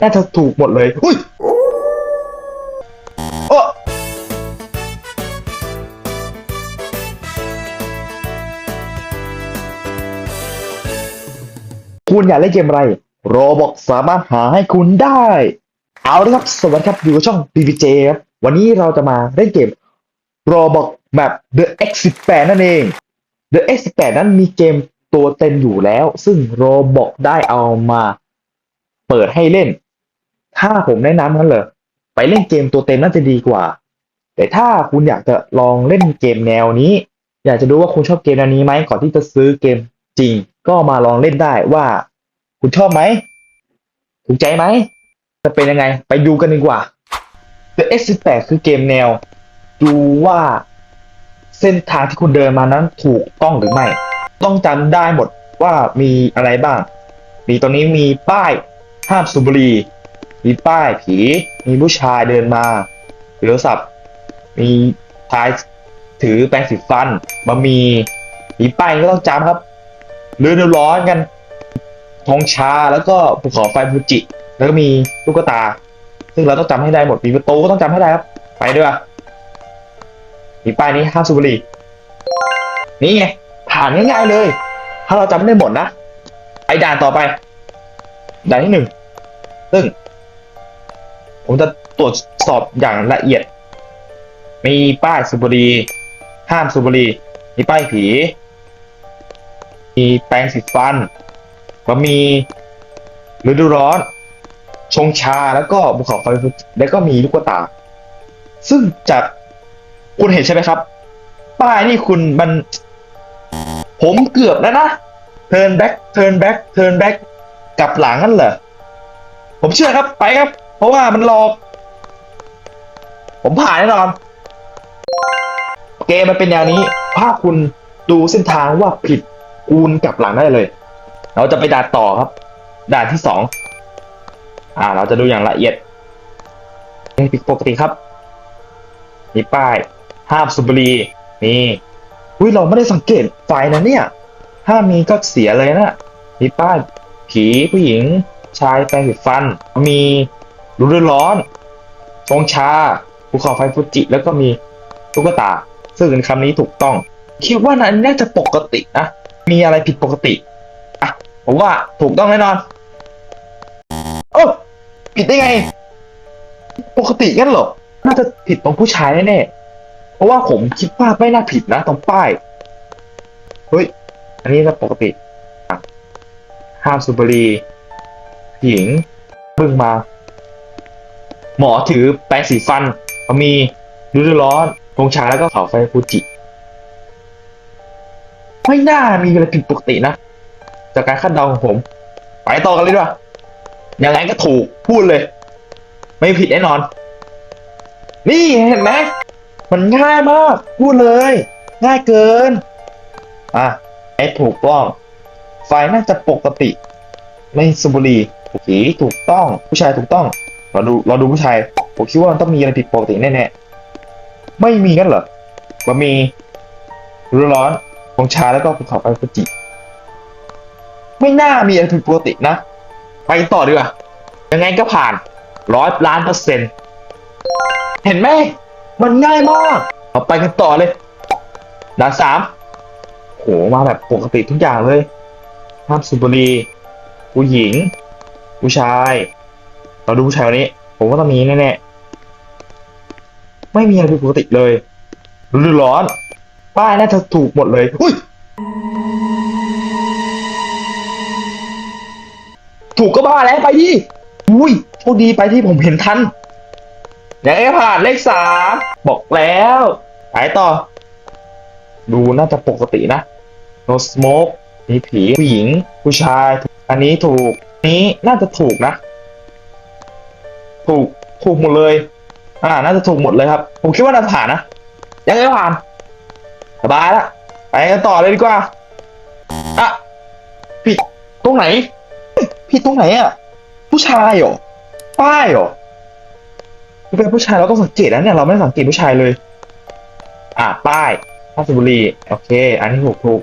น่าจะถูกหมดเลยอุ้ยโอ้คุณอยากเล่นเกมอะไร โรบอกสามารถหาให้คุณได้ เอาละครับ สวัสดีครับ อยู่กับช่อง BBJ ครับ วันนี้เราจะมาเล่นเกม Roblox แบบ The X18 นั่นเอง The X18 นั้นมีเกมตัวเต็มอยู่แล้ว ซึ่ง Roblox ได้เอามาเปิดให้เล่น ถ้าผมแนะนำกันเลยไปเล่นเกมตัวเต็มน่าจะดีกว่า แต่ถ้าคุณอยากจะลองเล่นเกมแนวนี้ อยากจะดูว่าคุณชอบเกมแนวนี้ไหมก่อนที่จะซื้อเกมจริง ก็มาลองเล่นได้ว่า คุณชอบไหมถูกใจไหมจะเป็นยังไงไปดูกันดีกว่า The X18 คือเกมแนว ดูว่าเส้นทางที่คุณเดินมานั้นถูกต้องหรือไม่ ต้องจำได้หมดว่ามีอะไรบ้าง มีตรงนี้มีป้ายห้ามสูบบุหรี่ มีป้ายผี มีผู้ชายเดินมาถือโทรศัพท์ มีชายถือแปรงสีฟันบะหมีมีป้ายก็ต้องจำครับเรือน้ำร้อนกันธงชาแล้วก็ภูเขาไฟฟูจิ แล้วก็มีลูกตา ซึ่งเราต้องจำให้ได้หมดมีประตูก็ต้องจำให้ได้ครับ ไปด้วยมีป้ายนี้ห้ามสูบบุหรี่นี่ไงผ่านง่ายๆเลย ถ้าเราจำไม่ได้หมดนะไอด่านต่อไป ด่านที่หนึ่งซึ่ง ผมจะตรวจสอบอย่างละเอียด มีป้ายสูบรีห้ามสูบรีมีป้ายผี มีแปรงสีฟันบะมีฤดูร้อน ชงชาแล้วก็ภูเขาไฟแล้วก็มีลูกตา ซึ่งจากคุณเห็นใช่ไหมครับ ป้ายนี่คุณมัน ผมเกือบแล้วนะ turn back turn back turn back กลับหลังนั่นเหรอผมเชื่อครับไปครับ เพราะว่ามันหลอก ผมผ่านแน่นอน เกมมันเป็นแนวนี้ ถ้าคุณดูเส้นทางว่าผิดคุณกลับหลังได้เลย เราจะไปด่านต่อครับ ด่านที่สองอ่า เราจะดูอย่างละเอียดนี่ผิดปกติครับมีป้ายห้ามสูบรีนี่อุ้ยเราไม่ได้สังเกตไฟนะเนี่ย ถ้ามีก็เสียเลยนะมีป้ายผีผู้หญิง ชายแปรงสีฟัน มี รูดร้อนฟงชาภูเขาไฟฟูจิ แล้วก็มีตุ๊กตา ซึ่งคำนี้ถูกต้อง คิดว่านั้นน่าจะปกตินะมีอะไรผิดปกติอะผมว่าถูกต้องแน่นอนโอ้ผิดได้ไง ปกติงั้นเหรอ น่าจะผิดตรงผู้ชายแน่ๆเพราะว่าผมคิดว่าไม่น่าผิดนะตรงป้าย เฮ้ย อันนี้ก็ปกติห้ามสูบบุหรี่หญิงบึ้งมา หมอถือแปรงสีฟันเขามีฤดูร้อนธงชาแล้วก็เผาไฟฟูจิ ไม่น่ามีอะไรผิดปกตินะ จากการคาดเดาของผม ไปต่อกันเลยดีกว่ายังไงก็ถูกพูดเลย ไม่ผิดแน่นอน นี่เห็นไหมมันง่ายมาก พูดเลย ง่ายเกิน อะไอ้ถูกต้องไฟน่าจะปกติ ไม่สูบบุหรี่ผีถูกต้อง ผู้ชายถูกต้อง เราดูเราดูผู้ชาย ผมคิดว่ามันต้องมีอะไรผิดปกติแน่ๆ ไม่มีกันเหรอว่ามีฤดูร้อนของชาแล้วก็ภูเขาไฟฟูจิ ไม่น่ามีอะไรผิดปกตินะ ไปต่อดีกว่า ยังไงก็ผ่านร้อยล้านเปอร์เซ็นต์ เห็นไหม มันง่ายมากเราไปกันต่อเลยด่านสามโห มาแบบปกติทุกอย่างเลยห้ามสูบบุหรี่ผู้หญิง ผู้ชาย เราดูผู้ชายคนนี้ ผมว่าต้องมีแน่ๆไม่มีอะไรผิดปกติเลยฤดูร้อน ป้ายน่าจะถูกหมดเลยอุ้ยถูกก็บ้าแล้วไปดิอุ้ยโชคดีไปที่ผมเห็นทันอยังไงก็ผ่านเลขสามบอกแล้วไปต่อ ดูน่าจะปกตินะ no smoke มีผีผู้หญิง ผู้ชาย อันนี้ถูกนี้น่าจะถูกนะ ถูกถูกหมดเลย อ่า น่าจะถูกหมดเลยครับ ผมคิดว่าน่าจะผ่านนะ ยังไงผ่าน สบายละ ไปกันต่อเลยดีกว่า อะ ผิดตรงไหน ผิดตรงไหนอะ ผู้ชายเหรอ ป้ายเหรอเป็นผู้ชายเราต้องสังเกตนะเนี่ยเราไม่ได้สังเกตผู้ชายเลย อะ ป้ายห้าสบบุรี โอเค อันนี้ถูกถูก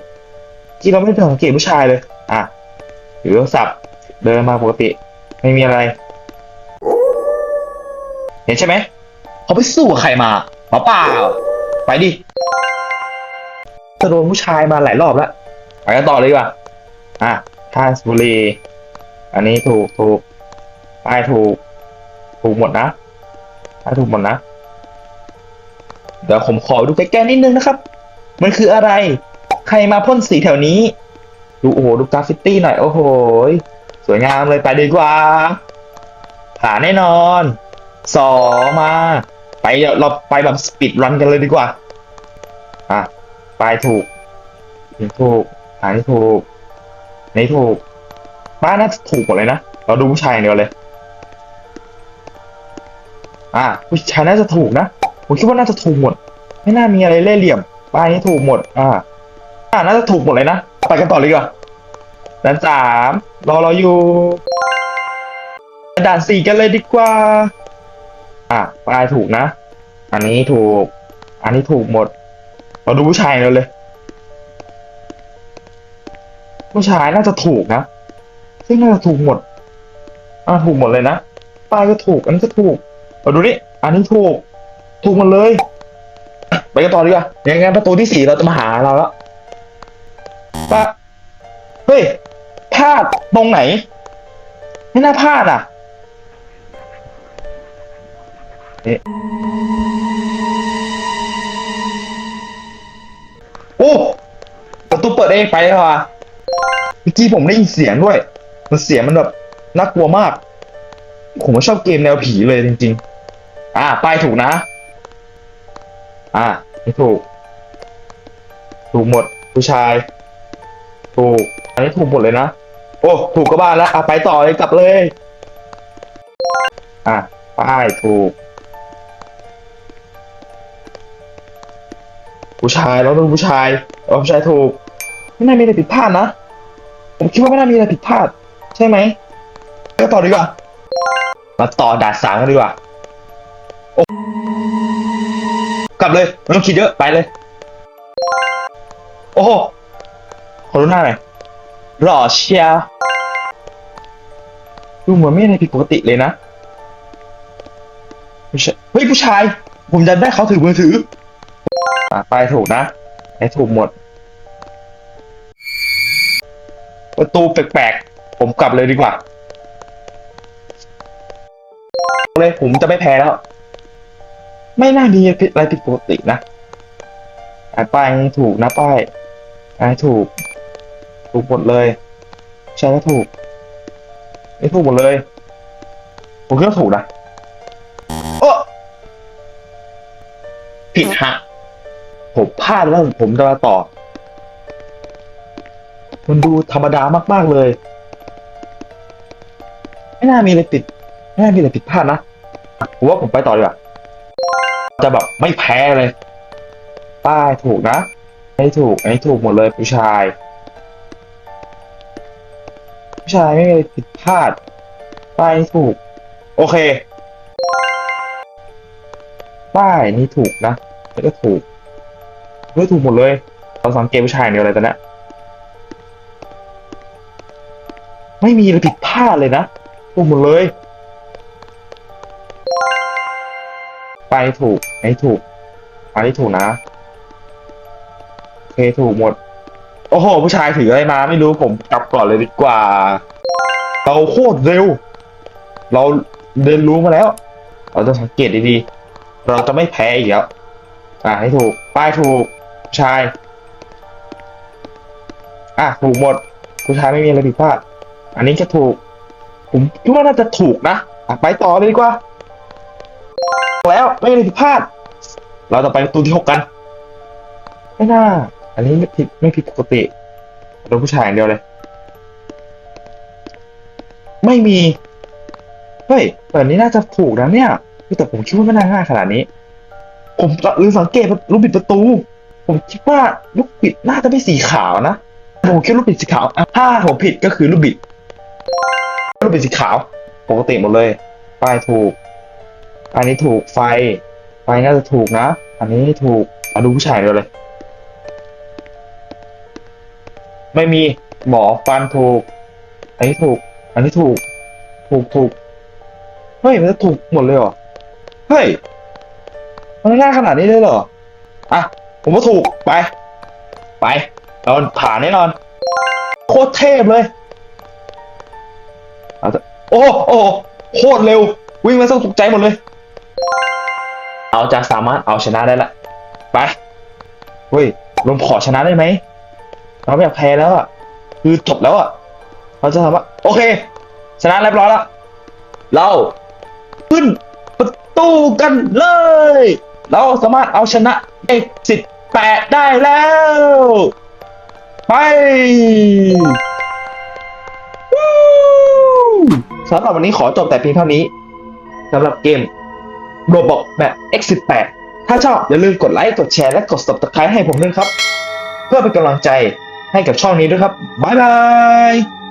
ที่เราไม่ได้สังเกตผู้ชายเลย อะถือโทรศัพท์เดินมาปกติ ไม่มีอะไร เห็นใช่ไหมเขาไปสู้กับใครมาหมาเปล่า ไปดิจะโดนผู้ชายมาหลายรอบแล้วไปกันต่อเลยดีกว่าอะท่าสุรี อันนี้ถูกถูกป้ายถูก ถูกหมดนะป้ายถูกหมดนะ เดี๋ยวผมขอดูใกล้ๆนิดนึงนะครับ มันคืออะไร ใครมาพ่นสีแถวนี้ ดูโอ้โหดูกราฟฟิตี้หน่อย โอ้โห สวยงามเลยไปดีกว่าผ่านแน่นอน สองมา ไปเราไปแบบสปีดรันกันเลยดีกว่า อะ ไปถูกนี่ถูกอันนี้ถูกนี่ถูกบ้านน่าจะถูกหมดเลยนะ เราดูผู้ชายเดียวเลย อะผู้ชายน่าจะถูกนะ ผมคิดว่าน่าจะถูกหมด ไม่น่ามีอะไรเล่ห์เหลี่ยม ป้ายนี้ถูกหมด อ่าอ่าน่าจะถูกหมดเลยนะ ไปกันต่อเลยดีกว่าด่านสามรอเราอยู่ ด่านสี่กันเลยดีกว่า อะป้ายถูกนะ อันนี้ถูก อันนี้ถูกหมด เราดูผู้ชายเลยเลย ผู้ชายน่าจะถูกนะ ซึ่งน่าจะถูกหมด อ่าถูกหมดเลยนะ ป้ายก็ถูก อันนี้ก็ถูก เราดูนี่ อันนี้ถูก ถูกหมดเลย ไปกันต่อดีกว่าอย่างงั้นประตูที่สี่เราจะมาหาเราแล้วปะเฮ้ยพลาดตรงไหน ไม่น่าพลาดอะ นี่โอ้ประตูเปิดเองไปแล้วอะเมื่อกี้ผมได้ยินเสียงด้วย มันเสียงมันแบบน่ากลัวมาก ผมชอบเกมแนวผีเลยจริง ๆ อ่าป้ายถูกนะ อ่าไม่ถูก ถูกหมด ผู้ชาย ถูก อันนี้ถูกหมดเลยนะ โอ้ ถูกก็บ้านแล้วอะไปต่อเลยกลับเลย อะป้ายถูก ผู้ชายแล้วต้องผู้ชายเอาผู้ชายถูก ไม่น่ามีอะไรผิดพลาดนะ ผมคิดว่าไม่น่ามีอะไรผิดพลาด ใช่ไหมก็ต่อดีกว่า มาต่อด่านสามกันดีกว่า กลับเลยไม่ต้องคิดเยอะไปเลย โอ้โหขอรู้หน้าหน่อยหล่อเชียร์ดูเหมือนไม่อะไรผิดปกติเลยนะผู้ชายเฮ้ยผู้ชาย ผมจะได้เขาถือมือถือ อะไปถูกนะไอ้ถูกหมด ประตูแปลกๆ ผมกลับเลยดีกว่า เลยผมจะไม่แพ้แล้ว ไม่น่ามีอะไรผิดปกตินะอะป้ายถูกนะป้ายอะถูก ถูกหมดเลย ใช่ก็ถูกไม่ถูกหมดเลย ผมคิดว่าถูกนะโอ้ผิดฮะ ผมพลาดแล้วผมจะมาต่อ มันดูธรรมดามากๆเลย ไม่น่ามีอะไรผิด ไม่น่ามีอะไรผิดพลาดนะผมว่าผมไปต่อดีกว่าจะแบบไม่แพ้เลย ป้ายถูกนะไอ้ถูกไอ้ถูกหมดเลยผู้ชาย ผู้ชายไม่มีอะไรผิดพลาด ป้ายถูก โอเค ป้ายนี่ถูกนะแล้วก็ถูก เฮ้ยถูกหมดเลยเราสังเกตผู้ชายเดียวเลยตอนนี้ไม่มีอะไรผิดพลาดเลยนะถูกหมดเลย ไปถูกไอ้ถูกอันนี้ถูกนะโอเคถูกหมด โอ้โห ผู้ชายถืออะไรมาไม่รู้ผมกลับก่อนเลยดีกว่า เราโคตรเร็ว เราเรียนรู้มาแล้ว เราต้องสังเกตดีๆ เราจะไม่แพ้อีกแล้ว อะให้ถูก ป้ายถูก ชาย อะถูกหมด ผู้ชายไม่มีอะไรผิดพลาด อันนี้จะถูก ผมคิดว่าน่าจะถูกนะอะไปต่อเลยดีกว่า แล้วไม่มีอะไรผิดพลาด เราจะไปประตูที่หกกัน ไม่น่า อันนี้ไม่ผิดไม่ผิดปกติเราผู้ชายอย่างเดียวเลย ไม่มี เฮ้ยแบบนี้น่าจะถูกนะเนี่ย แต่ผมคิดว่าไม่น่าง่ายขนาดนี้ ผมลืมสังเกตลูกบิดประตู ผมคิดว่าลูกบิดน่าจะไม่สีขาวนะผมคิดลูกบิดสีขาวถ้าผมผิดก็คือลูกบิดลูกบิดสีขาวปกติหมดเลยป้ายถูก อันนี้ถูกไฟ ไฟน่าจะถูกนะ อันนี้ถูกมาดูผู้ชายเดียเลย ไม่มีหมอฟันถูก อันนี้ถูก อันนี้ถูก ถูกถูกเฮ้ยมันจะถูกหมดเลยเหรอ เฮ้ย มันง่ายขนาดนี้เลยเหรอ อะ ผมว่าถูกไป ไปเราผ่านแน่นอน โคตรเทพเลยเอาเถอะโอ้โหโอ้โหโคตรเร็ว วิ่งมาสักตกใจหมดเลย เอาจะสามารถเอาชนะได้ละ ไปเฮ้ยลมขอชนะได้ไหมเราไม่อยากแพ้แล้วอะคือจบแล้วอะเราจะทำว่าโอเค ชนะเรียบร้อยแล้วเราขึ้นประตูกันเลย เราสามารถเอาชนะเอกสิบ แปดได้แล้ว ไปสำหรับวันนี้ขอจบแต่เพียงเท่านี้สำหรับเกมโรบอกแบบ X18 ถ้าชอบอย่าลืมกดไลค์ กดแชร์ และกด subscribe ให้ผมด้วยครับ เพื่อเป็นกำลังใจให้กับช่องนี้ด้วยครับ บ๊ายบาย